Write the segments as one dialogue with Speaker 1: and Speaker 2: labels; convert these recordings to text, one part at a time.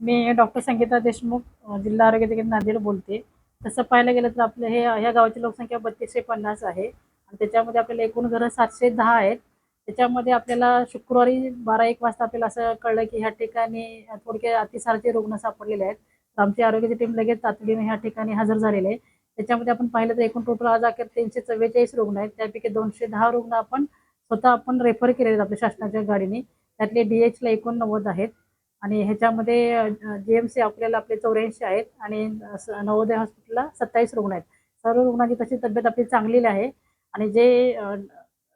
Speaker 1: मी doctor Sangeeta Deshmukh जिल्हा आरोग्य अधिकारी नांदेड बोलते. तसं पाहायला गेलं तर आपलं हे ह्या गावाची लोकसंख्या बत्तीसशे पन्नास आहे. आणि त्याच्यामध्ये आपल्याला एकूण घरं सातशे दहा आहेत. त्याच्यामध्ये आपल्याला शुक्रवारी बारा एक वाजता आपल्याला असं कळलं की ह्या ठिकाणी थोडके अतिसारचे रुग्ण सापडलेले आहेत. तर आमची आरोग्याची टीम लगेच तातडीने ह्या ठिकाणी हजर झालेले आहे त्याच्यामध्ये आपण पाहिलं तर एकूण टोटल आज अखेर तीनशे चव्वेचाळीस रुग्ण आहेत. त्यापैकी दोनशे दहा रुग्ण आपण स्वतः आपण रेफर केलेले आहेत आपल्या शासनाच्या गाडीने. त्यातले डी एचला एकोणनव्वद आहेत. आणि ह्याच्यामध्ये जी एम सी आपल्याला आपले चौऱ्याऐंशी आहेत आणि नवोदय हॉस्पिटलला सत्तावीस रुग्ण आहेत. सर्व रुग्णांची तशी तब्येत आपली चांगलेली आहे आणि जे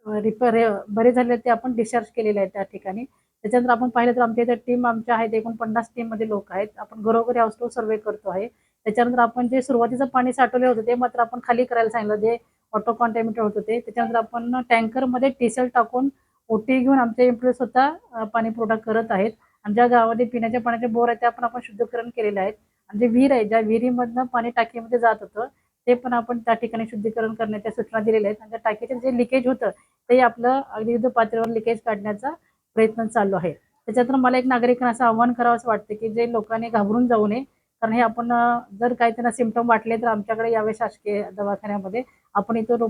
Speaker 1: रिपेअर बरे झालेले आहेत ते आपण डिस्चार्ज केलेले आहेत त्या ठिकाणी. त्याच्यानंतर आपण पाहिलं तर आमच्या इथे टीम आमच्या आहेत एकूण पन्नास टीममध्ये लोक आहेत. आपण घरोघरी हॉस्टेल सर्वे करतो आहे. त्याच्यानंतर आपण जे सुरुवातीचं पाणी साठवले होतं ते मात्र आपण खाली करायला सांगितलं. जे ऑटो कॉन्टॅमिनेटर होत ते. त्याच्यानंतर आपण टँकरमध्ये टीसेल टाकून ओटी घेऊन आमचे एम्प्लॉई स्वतः पाणी पुरवठा करत आहेत. आणि ज्या गावामध्ये पिण्याच्या पाण्याचे बोर आहेत ते आपण आपण शुद्धीकरण केलेले आहेत. आणि जे विहीर आहे ज्या विहिरीमधनं पाणी टाकीमध्ये जात होतं ते पण आपण त्या ठिकाणी शुद्धीकरण करण्याच्या सूचना दिलेल्या आहेत. आणि त्या टाकीचे जे लिकेज होतं ते आपलं अगदी युद्ध पातळीवर लिकेज काढण्याचा प्रयत्न चालू आहे. त्याच्यातून मला एक नागरिकांना असं आव्हान करावं असं वाटतं की जे लोकांनी घाबरून जाऊ नये. कारण हे आपण जर काही त्यांना सिमटम वाटले तर आमच्याकडे यावे शासकीय दवाखान्यामध्ये आपण इथं रो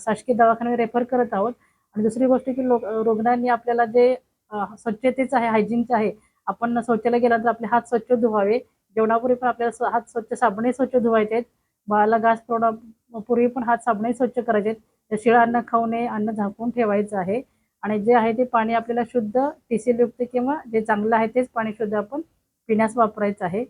Speaker 1: शासकीय दवाखान्यात रेफर करत आहोत. आणि दुसरी गोष्ट की लोक रुग्णांनी आपल्याला जे स्वच्छतेचं आहे हायजीनचं आहे. आपण शौचालय गेल्यानंतर आपले हात स्वच्छ धुवावे. जेवणापूर्वी पण आपल्याला हात स्वच्छ साबणे स्वच्छ धुवायचे आहेत. बाळाला घास पूर्वी पण हात साबणे स्वच्छ करायचे आहेत. शिळा अन्न खाऊ नये अन्न झाकून ठेवायचं आहे. आणि जे आहे ते पाणी आपल्याला शुद्ध टिसिलयुक्त किंवा जे चांगलं आहे तेच पाणी शुद्ध आपण पिण्यास वापरायचं आहे.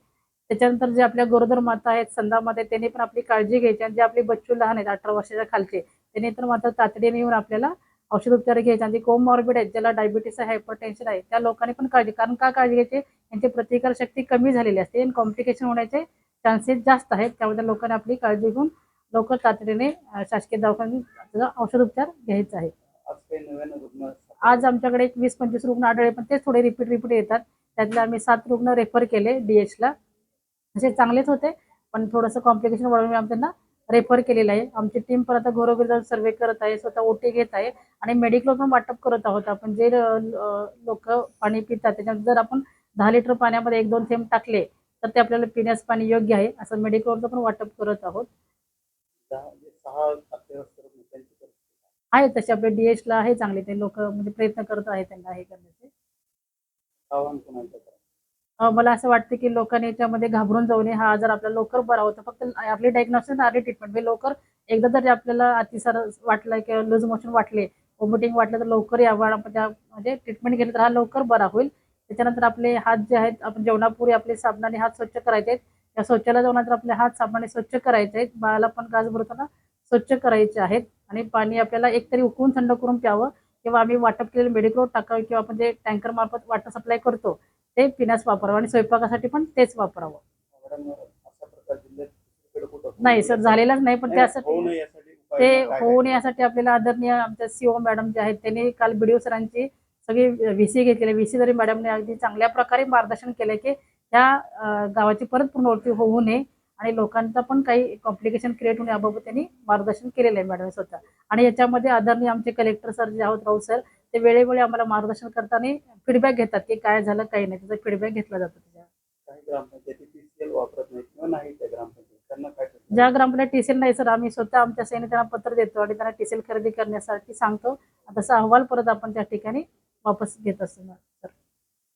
Speaker 1: त्याच्यानंतर जे आपल्या गरोदर माता आहेत संधा माता आहेत त्यांनी पण आपली काळजी घ्यायची आणि जे आपले बच्चू लहान आहेत अठरा वर्षाच्या खालचे त्यांनी तर मात्र तातडीने येऊन आपल्याला औषध उपचार घ्यायचे आणि जे कोमॉर्बिड आहेत ज्याला डायबिटीस आहे हायपरटेन्शन आहे त्या लोकांनी पण काळजी कारण का काळजी घ्यायची? यांची प्रतिकार शक्ती कमी झालेली असते आणि कॉम्प्लिकेशन होण्याचे चान्सेस जास्त आहेत. त्यामुळे लोकांनी आपली काळजी घेऊन लवकर तातडीने शासकीय दवाखान्यात औषध उपचार घ्यायचा आहे
Speaker 2: आज
Speaker 1: आमच्याकडे एक वीस पंचवीस रुग्ण आढळले पण तेच थोडे रिपीट रिपीट येतात. त्यातले आम्ही सात रुग्ण रेफर केले डीएचला असे चांगलेच होते पण थोडंसं कॉम्प्लिकेशन वाढवून आम्ही त्यांना रेफर केलेलं आहे. आमची टीम पण आता घरोघरी जाऊन सर्वे करत आहे स्वतः ओटी घेत आहे आणि मेडिकल पण वाटप करत आहोत आपण. जे लोक पाणी पितात त्याच्यात जर आपण दहा लिटर पाण्यामध्ये एक दोन थेंब टाकले तर ते आपल्याला पिण्यास पाणी योग्य आहे असं मेडिकलचं पण वाटप करत आहोत. आहे तसे आपले डीएचला आहे चांगले ते लोक म्हणजे प्रयत्न करत आहे त्यांना हे करण्याचे. मला असं वाटतं की लोकांनी याच्यामध्ये घाबरून जाऊ नये. हा आजार आपल्याला लवकर बरा होतो. फक्त आपली डायग्नोसिस आणि ट्रीटमेंट म्हणजे लवकर एकदा जर आपल्याला अतिसार वाटलं किंवा लूज मोशन वाटले वॉमिटिंग वाटलं तर लवकर यावं आपण त्या म्हणजे ट्रीटमेंट केली तर हा लवकर बरा होईल. त्याच्यानंतर आपले हात जे आहेत आपण जेवणापूर्वी आपले साबणाने हात स्वच्छ करायचे आहेत. त्या शौचालय जाऊनंतर आपले हात साबणाने स्वच्छ करायचे आहेत. बाळाला पण गाज भरताना स्वच्छ करायचे आहेत. आणि पाणी आपल्याला एकतरी उकळून थंड करून प्यावं. किंवा आम्ही वाटप केलेलं मेडिक्रोड टाकावं किंवा आपण जे टँकर मार्फत वाटर सप्लाय करतो ते पिण्यास वापरावं आणि स्वयंपाकासाठी पण तेच वापरावं. नाही सर झालेलाच नाही पण त्यासाठी ते होऊ नये यासाठी आपल्याला आदरणीय आमच्या सीओ मॅडम जे आहेत त्यांनी काल बीडीओ सरांची सगळी व्हीसी घेतलेली व्हीसी जरी मॅडमने अगदी चांगल्या प्रकारे मार्गदर्शन केलं की त्या गावाची परत पुनरावृत्ती होऊ नये आणि लोकांचा पण काही कॉम्प्लिकेशन क्रिएट होणे याबाबत त्यांनी मार्गदर्शन केलेलं आहे मॅडम स्वतः. आणि याच्यामध्ये आदरणीय आमचे कलेक्टर सर जे आहोत राऊत सर ते वेळोवेळी आम्हाला मार्गदर्शन करताना फीडबॅक घेतात की काय झालं काही नाही. त्याचा फीडबॅक घेतला जातो त्याच्या
Speaker 2: काही ग्रामपंचायती पीसीएल वापरत नाही किंवा नाही त्या ग्रामपंचायत. त्यांना काय करणार?
Speaker 1: ज्या ग्रामपंचायत टीसेल नाही सर आम्ही स्वतः आमच्या सैन्य त्यांना पत्र देतो आणि त्यांना टीसेल खरेदी करण्यासाठी सांगतो. तसा अहवाल परत आपण त्या ठिकाणी वापस घेत असतो सर.